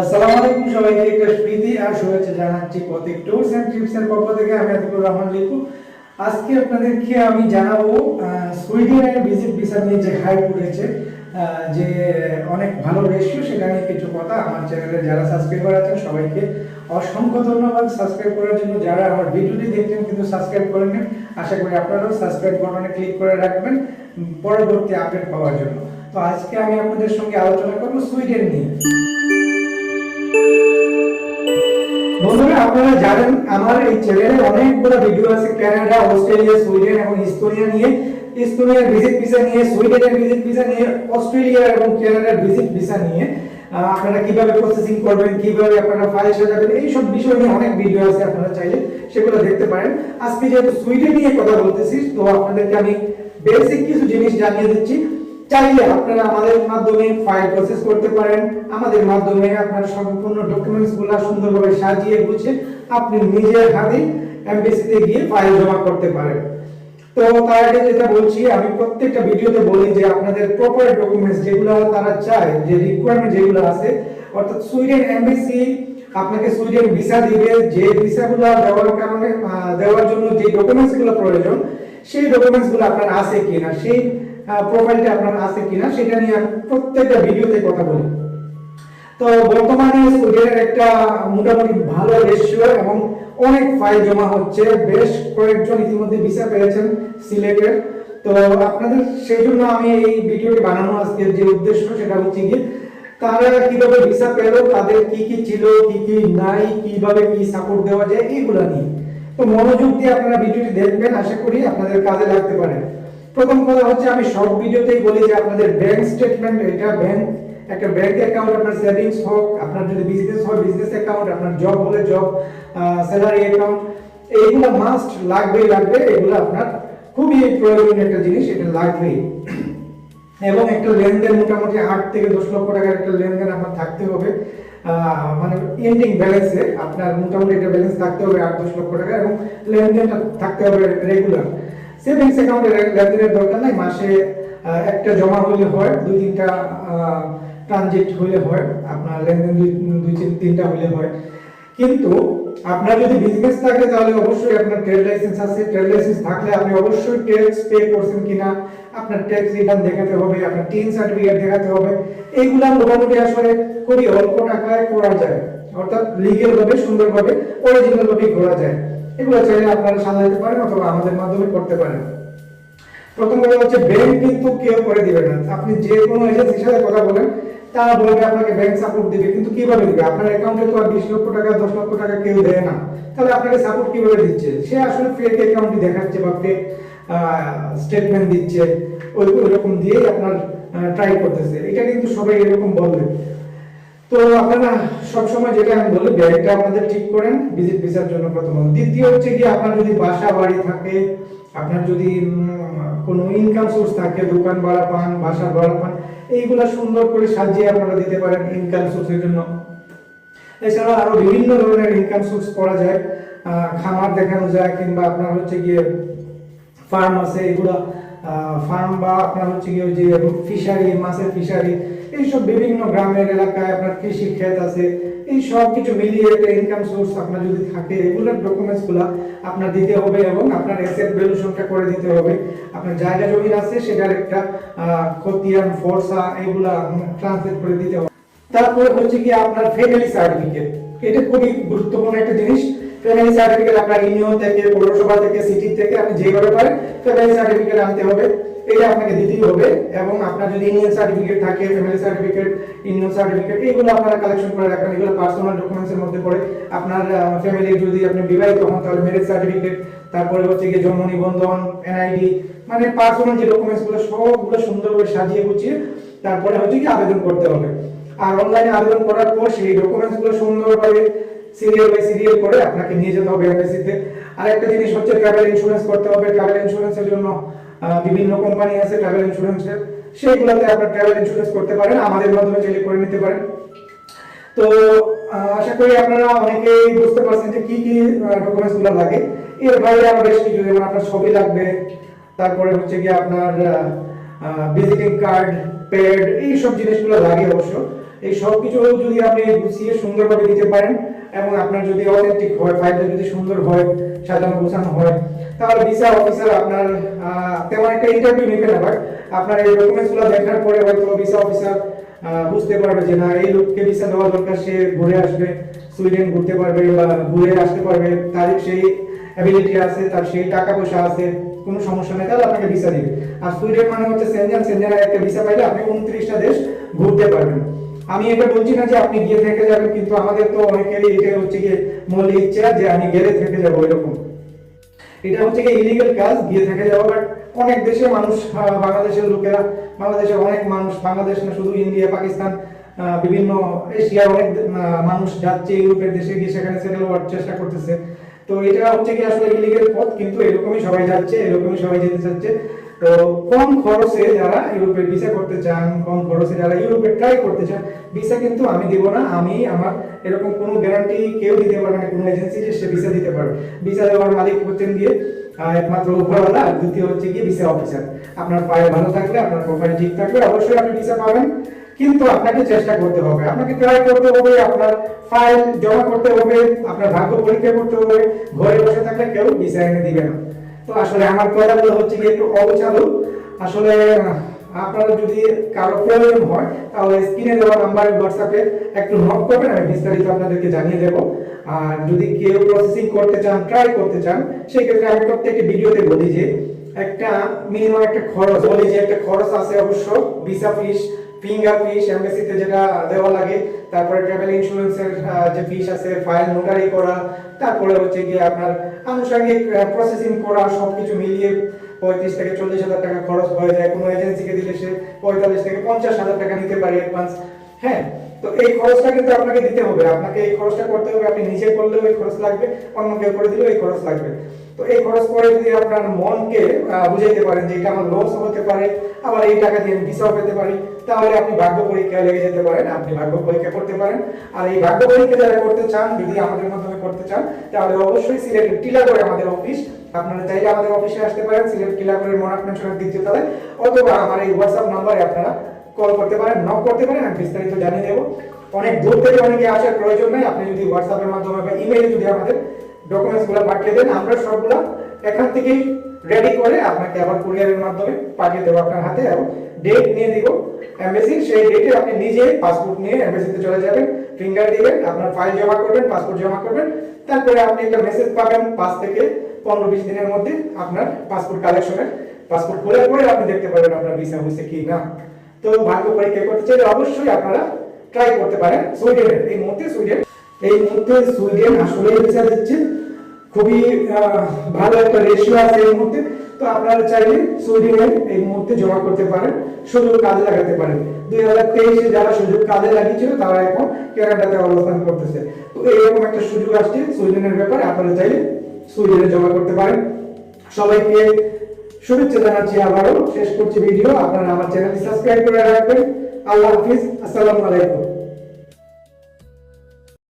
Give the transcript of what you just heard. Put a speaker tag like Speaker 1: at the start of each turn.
Speaker 1: আসসালামু আলাইকুম সবাইকে একটা আর শুভেচ্ছা জানাচ্ছি প্রতীক ট্যুরস এন্ড ট্রিপস এর পক্ষ থেকে। আমি আতিকুর রহমান আজকে আপনাদেরকে আমি জানাব সুইডেনের ভিজিট ভিসা নিয়ে যে যে অনেক ভালো রেশিও সেটা নিয়ে কিছু কথা আমার চ্যানেলে যারা সাবস্ক্রাইবার আছেন, সবাইকে অসংখ্য ধন্যবাদ সাবস্ক্রাইব করার জন্য। যারা আমার ভিডিওটি দেখছেন, কিন্তু সাবস্ক্রাইব করেননি আশা করি আপনারাও সাবস্ক্রাইব বাটনে ক্লিক করে রাখবেন পরবর্তী আপডেট পাওয়ার জন্য। তো আজকে আমি আপনাদের সঙ্গে আলোচনা করব সুইডেন নিয়ে। আপনারা জানেন, আমার এই চ্যানেলে অনেকগুলো ভিডিও আছে কানাডা অস্ট্রেলিয়া সুইডেন এবং ইস্তোনিয়া নিয়ে। ইস্তোনিয়ার ভিজিট ভিসা নিয়ে সুইডেনের ভিজিট ভিসা নিয়ে অস্ট্রেলিয়া এবং কানাডার ভিজিট ভিসা নিয়ে আপনারা কীভাবে প্রসেসিং করবেন, কীভাবে আপনারা ফাইল সাজাবেন এই সব বিষয় নিয়ে অনেক ভিডিও আছে, আপনারা চাইলে সেগুলো দেখতে পারেন। আজকে যেহেতু সুইডেন নিয়ে কথা বলতেছি, তো আপনাদেরকে আমি বেসিক কিছু জিনিস জানিয়ে দিচ্ছি। চাইলে আপনারা আমাদের মাধ্যমে ফাইল প্রসেস করতে পারেন। আমাদের মাধ্যমে আপনার সম্পূর্ণ ডকুমেন্টসগুলা সুন্দরভাবে সাজিয়ে গুছিয়ে আপনি নিজের হাতে এমবিসিতে গিয়ে ফাইল জমা করতে পারেন। তো তার আগে যেটা বলছি, আমি প্রত্যেকটা ভিডিওতে বলি যে আপনাদের প্রপার ডকুমেন্টস যেগুলো তারা চায়, যে রিকোয়ারমেন্ট যেগুলো আছে, অর্থাৎ সুইডেন এমবিসি আপনাকে সুইডেন ভিসা দিবে, যে ভিসাগুলো দেওয়ার কারণে দেওয়ার জন্য যে ডকুমেন্টসগুলো প্রয়োজন, সেই ডকুমেন্টসগুলো আপনার আছে কিনা, সেই প্রোফাইলটা আপনার আছে কিনা সেটা নিয়ে প্রত্যেকটা ভিডিওতে কথা বলি। তো বর্তমানে সুইডেনের একটা মোটামুটি ভালো রেশিও এবং অনেক ফাইল জমা হচ্ছে। বেশ কয়েকজন ইতিমধ্যে ভিসা পেয়েছেন সিলেটের। তো আপনাদের সেই জন্য আমি এই ভিডিওটি বানানো আজকের যে উদ্দেশ্য, সেটা হচ্ছে গিয়ে তারা কীভাবে ভিসা পেল, তাদের কি কি ছিল, কি কি নাই, কীভাবে কি সাপোর্ট দেওয়া যায়, এইগুলা নিয়ে। তো মনোযোগ দিয়ে আপনারা ভিডিওটি দেখবেন, আশা করি আপনাদের কাজে লাগতে পারে। প্রথম কথা হচ্ছে, আমি সব ভিডিওতেই বলি যে আপনাদের ব্যাংক স্টেটমেন্ট এটা ব্যাংক একটা ব্যাংক অ্যাকাউন্ট আপনার সেভিংস হোক, আপনার যদি বিজনেস হয় বিজনেস অ্যাকাউন্ট আপনার জব হলে জব স্যালারি অ্যাকাউন্ট এইগুলো মাস্ট লাগবেই লাগবে, এগুলো আপনার খুবই প্রয়োজনীয় একটা জিনিস, এটা লাগবেই। এবং একটা লেনদেন মোটামুটি আট থেকে দশ লক্ষ টাকার একটা লেনদেন আপনার থাকতে হবে। মানে এন্ডিং ব্যালেন্সে আপনার মোটামুটি একটা ব্যালেন্স থাকতে হবে আট দশ লক্ষ টাকা, এবং লেনদেনটা থাকতে হবে রেগুলার সেভিংস অ্যাকাউন্টে লেনদেনের দরকার নাই, মাসে একটা জমা হলে হয়, দুই তিনটা ট্রানজিট হলে হয়, আপনার লেনদেন দুই দুই তিন- তিনটা হলে হয়। কিন্তু আপনার যদি বিজনেস থাকে, তাহলে অবশ্যই আপনার ট্রেড লাইসেন্স আছে। ট্রেড লাইসেন্স থাকলে আপনি অবশ্যই ট্যাক্স পে করছেন কিনা, আপনার ট্যাক্স রিটার্ন দেখাতে হবে, আপনার টিন সার্টিফিকেট দেখাতে হবে। এইগুলা মোটামুটি আসলে খুবই অল্প টাকায় করা যায়। অর্থাৎ লিগেল ভাবে, সুন্দরভাবে অরিজিনাল ভাবে করা যায়। এগুলো চাইলে আপনারা সাজাতে পারেন অথবা আমাদের মাধ্যমে করতে পারেন। প্রথম কথা হচ্ছে ব্যাংক কিন্তু কেউ করে দিবে না। আপনি যে কোনো এজেন্সির সাথে কথা বলেন, তারা বলবে আপনাকে ব্যাংক সাপোর্ট দিবে। কিন্তু কীভাবে দিবে? আপনার অ্যাকাউন্টে তো আর বিশ লক্ষ টাকা, দশ লক্ষ টাকা কেউ দেয় না। তাহলে আপনাকে সাপোর্ট কীভাবে দিচ্ছে? সে আসলে ফেক অ্যাকাউন্টই দেখাচ্ছে বা ফেক স্টেটমেন্ট দিচ্ছে। ওই রকম দিয়েই আপনার ট্রাই করতেছে। এটা কিন্তু সবাই এরকম বলবে। তো আপনারা সবসময় যেটা আমি বলি, ব্যাগটা আপনাদের ঠিক করেন ভিজিট ভিসার জন্য প্রথমত দ্বিতীয় হচ্ছে কি আপনার যদি বাসা বাড়ি থাকে, আপনার যদি কোনো ইনকাম সোর্স থাকে, দোকান ভাড়া পান বাসা ভাড়া পান, এইগুলা সুন্দর করে সাজিয়ে আপনারা দিতে পারেন ইনকাম সোর্সের জন্য। এছাড়া আরও বিভিন্ন ধরনের ইনকাম সোর্স করা যায়। খামার দেখানো যায়, কিংবা আপনার হচ্ছে গিয়ে ফার্ম আছে, এগুলো ফার্ম বা আপনার হচ্ছে গিয়ে ওই যে ফিশারি মাছের ফিশারি এইসব বিভিন্ন গ্রামের এলাকায় আপনার কৃষি ক্ষেত আছে, এই সব কিছু মিলিয়ে একটা ইনকাম সোর্স আপনার যদি থাকে এগুলোর ডকুমেন্টসগুলা আপনার দিতে হবে এবং আপনার অ্যাসেট ভ্যালুশনটা করে দিতে হবে। আপনার জায়গা জমি আছে, সেটার একটা খতিয়ান, ফর্সা, এগুলা ট্রান্সলেট করে দিতে হবে। তারপরে হচ্ছে কি আপনার ফ্যামিলি সার্টিফিকেট এটা খুবই গুরুত্বপূর্ণ একটা জিনিস। ফ্যামিলি সার্টিফিকেট আপনার ইউনিয়ন থেকে, পৌরসভা থেকে সিটি থেকে, আপনি যেভাবে পারেন ফ্যামিলি সার্টিফিকেট আনতে হবে। এটা আপনাকে দিতেই হবে। এবং আপনার যদি ইউনিয়ন সার্টিফিকেট থাকে ফ্যামিলি সার্টিফিকেট ইউনিয়ন সার্টিফিকেট এগুলো আপনারা কালেকশন করে রাখবেন। এগুলো পার্সোনাল ডকুমেন্টস এর মধ্যে পড়ে। আপনার ফ্যামিলি যদি আপনি বিবাহিত হন, তাহলে ম্যারেজ সার্টিফিকেট তারপরে হচ্ছে কি জন্ম নিবন্ধন এনআইডি মানে পার্সোনাল যে ডকুমেন্টসগুলো, সবগুলো সুন্দরভাবে সাজিয়ে গুছিয়ে তারপরে হচ্ছে কি আবেদন করতে হবে। আর অনলাইনে আবেদন করার পর সেই ডকুমেন্টসগুলো সুন্দরভাবে সিরিয়াল বাই সিরিয়াল করে আপনাকে নিয়ে যেতে হবে এমএসসিতে আর একটা জিনিস হচ্ছে ট্রাভেল ইন্স্যুরেন্স করতে হবে। ট্রাভেল ইন্স্যুরেন্সের জন্য বিভিন্ন কোম্পানি আছে ট্রাভেল ইন্স্যুরেন্সের সেইগুলোতে আপনার ট্রাভেল ইন্স্যুরেন্স করতে পারেন, আমাদের মাধ্যমে চাইলে করে নিতে পারেন। তো আশা করি আপনারা অনেকেই বুঝতে পারছেন যে কি কি ডকুমেন্টসগুলো লাগে। এর বাইরে আরও বেশ কিছু, যেমন আপনার ছবি লাগবে, তারপরে হচ্ছে কি আপনার ভিজিটিং কার্ড পেড এই সব জিনিসগুলো লাগে অবশ্য। এই সব কিছু যদি আপনি গুছিয়ে সুন্দরভাবে দিতে পারেন এবং আপনার যদি অথেন্টিক হয় ফাইলটা যদি সুন্দর হয়, সাজানো গোছানো হয়, তাহলে ভিসা অফিসার আপনার তেমন একটা ইন্টারভিউ নিবে না বাট আপনার এই ডকুমেন্টসগুলো দেখার পরে হয়তো ভিসা অফিসার বুঝতে পারবে যে না, এই লোককে ভিসা দেওয়া দরকার, সে ঘুরে আসবে, সুইডেন ঘুরতে পারবে বা ঘুরে আসতে পারবে, তার সেই অ্যাবিলিটি আছে, তার সেই টাকা পয়সা আছে, কোনো সমস্যা নেই, তাহলে আপনাকে ভিসা দিবে। আর সুইডেন মানে হচ্ছে সেনজেন সেনজেনের একটা ভিসা পাইলে আপনি উনত্রিশটা দেশ ঘুরতে পারবেন। আমি এটা বলছি না যে আপনি গিয়ে থেকে যাবেন, কিন্তু আমাদের তো অনেকেরই এটা হচ্ছে গিয়ে মূল ইচ্ছা যে আমি গেলে থেকে যাব এরকম। এটা হচ্ছে কি ইলিগাল কাজ, গিয়ে থেকে যাওয়া। বাট অনেক দেশের মানুষ বাংলাদেশের লোকেরা বাংলাদেশের অনেক মানুষ, বাংলাদেশ না শুধু ইন্ডিয়া, পাকিস্তান বিভিন্ন এশিয়ার অনেক মানুষ যাচ্ছে ইউরোপের দেশে গিয়ে সেখানে সেটেল হওয়ার চেষ্টা করতেছে। তো এটা হচ্ছে কি আসলে ইলিগাল পথ, কিন্তু এরকমই সবাই যাচ্ছে, এরকমই সবাই যেতে চাচ্ছে। তো কম খরচে যারা ইউরোপের ভিসা করতে চান, কম খরচে যারা ইউরোপে ট্রাই করতে চান ভিসা কিন্তু আমি দিব না। আমি আমার এরকম কোনো গ্যারান্টি কেউ দিতে পারবে না, কোনো এজেন্সি যে সে ভিসা দিতে পারবে। ভিসা দেওয়ার মালিক হচ্ছেন গিয়ে একমাত্র উপরওয়ালা দ্বিতীয় হচ্ছে গিয়ে ভিসা অফিসার আপনার পায়ে ভালো থাকলে, আপনার প্রোফাইল ঠিক থাকলে অবশ্যই আপনি ভিসা পাবেন। কিন্তু আপনাকে চেষ্টা করতে হবে। আপনাকে ট্রাই করতে হবে, আপনার ফাইল জমা করতে হবে, আপনার ভাগ্য পরীক্ষা করতে হবে। ঘরে বসে থাকলে কেউ ভিসা এনে দিবে না। তো আসলে আমার হচ্ছে কি একটু আসলে আপনারা যদি কারও প্রয়োজন হয়, তাহলে স্ক্রিনে দেওয়া নাম্বারে হোয়াটসঅ্যাপে একটু নক করবেন, আমি বিস্তারিত আপনাদেরকে জানিয়ে দেবো। আর যদি কেউ প্রসেসিং করতে চান ট্রাই করতে চান সেই ক্ষেত্রে আমি প্রত্যেকটি ভিডিওতে বলি যে, একটা মিনিমাম একটা খরচ, বলি যে একটা খরচ আছে অবশ্য ভিসা ফিস ফিঙ্গার ফিস এমবেসিতে যেটা দেওয়া লাগে, তারপরে ট্রাভেল ইন্স্যুরেন্সের যে ফিস আছে ফাইল নোটারি করা, তারপরে হচ্ছে গিয়ে আপনার আনুষঙ্গিক প্রসেসিং করা, সবকিছু মিলিয়ে পঁয়ত্রিশ থেকে চল্লিশ হাজার টাকা খরচ হয়ে যায়। কোনো এজেন্সিকে দিলে সে পঁয়তাল্লিশ থেকে পঞ্চাশ হাজার টাকা নিতে পারে অ্যাডভান্স হ্যাঁ তো এই খরচটা কিন্তু আপনাকে দিতে হবে। আপনাকে এই খরচটা করতে হবে। আপনি নিজে করলেও এই খরচ লাগবে, অন্য কেউ করে দিলেও এই খরচ লাগবে। তো এই খরচ করে যদি আপনার মনকে বুঝাইতে পারেন যে এটা আমার লস হতে পারে, আবার এই টাকা দিয়ে আমি ভিসাও পেতে পারি, তাহলে আপনি ভাগ্য পরীক্ষায় লেগে যেতে পারেন, আপনি ভাগ্য পরীক্ষা করতে পারেন। আর এই ভাগ্য পরীক্ষা যারা করতে চান, যদি আমাদের মাধ্যমে করতে চান, তাহলে অবশ্যই সিলেট টিলাগড়ে আমাদের অফিস আপনারা চাইলে আমাদের অফিসে আসতে পারেন, সিলেট টিলাগড়ের মনাক মেনশনের দ্বিতীয় তলায় অথবা আমার এই হোয়াটসঅ্যাপ নাম্বারে আপনারা কল করতে পারেন নক করতে পারেন, আমি বিস্তারিত জানিয়ে দেবো। অনেক দূর থেকে অনেকে আসার প্রয়োজন নাই, আপনি যদি হোয়াটসঅ্যাপের মাধ্যমে বা ইমেইলে যদি আমাদের ডকুমেন্টসগুলো পাঠিয়ে দেন, আমরা সবগুলো এখান থেকেই রেডি করে আপনাকে আবার কুরিয়ারের মাধ্যমে পাঠিয়ে দেবো আপনার হাতে এবং ডেট নিয়ে দিব। এমবেসি সেই ডেটে আপনি নিজে পাসপোর্ট নিয়ে এমবেসিতে চলে যাবেন ফিঙ্গার দিবেন, আপনার ফাইল জমা করবেন পাসপোর্ট জমা করবেন, তারপরে আপনি একটা মেসেজ পাবেন পাঁচ থেকে পনেরো বিশ দিনের মধ্যে আপনার পাসপোর্ট কালেকশনের পাসপোর্ট খোলার পরে আপনি দেখতে পারবেন আপনার ভিসা হয়েছে কি না। তো ভাগ্য পরীক্ষা করতে চাইলে অবশ্যই আপনারা ট্রাই করতে পারেন। সুইডেনের, এই মুহূর্তে সুইডেন এই মুহূর্তে সুইডেন আসলে ভিসা দিচ্ছে। খুবই ভালো একটা রেশিও আছে এই মুহূর্তে। তো আপনারা চাইলে সুইডেনে এই মুহূর্তে জমা করতে পারেন, সুযোগ কাজে লাগাতে পারেন। দুই হাজার তেইশে যারা সুযোগ কাজে লাগিয়েছিল, তারা এখন কানাডাতে অবস্থান করতেছে। তো এইরকম একটা সুযোগ আসছে সুইডেনের ব্যাপারে, আপনারা চাইলে সুইডেনে জমা করতে পারেন। সবাইকে শুভেচ্ছা জানাচ্ছি আবারও। শেষ করছি ভিডিও। আপনারা আমার চ্যানেলটি সাবস্ক্রাইব করে রাখবেন। আল্লাহ হাফিজ। আসসালামু আলাইকুম।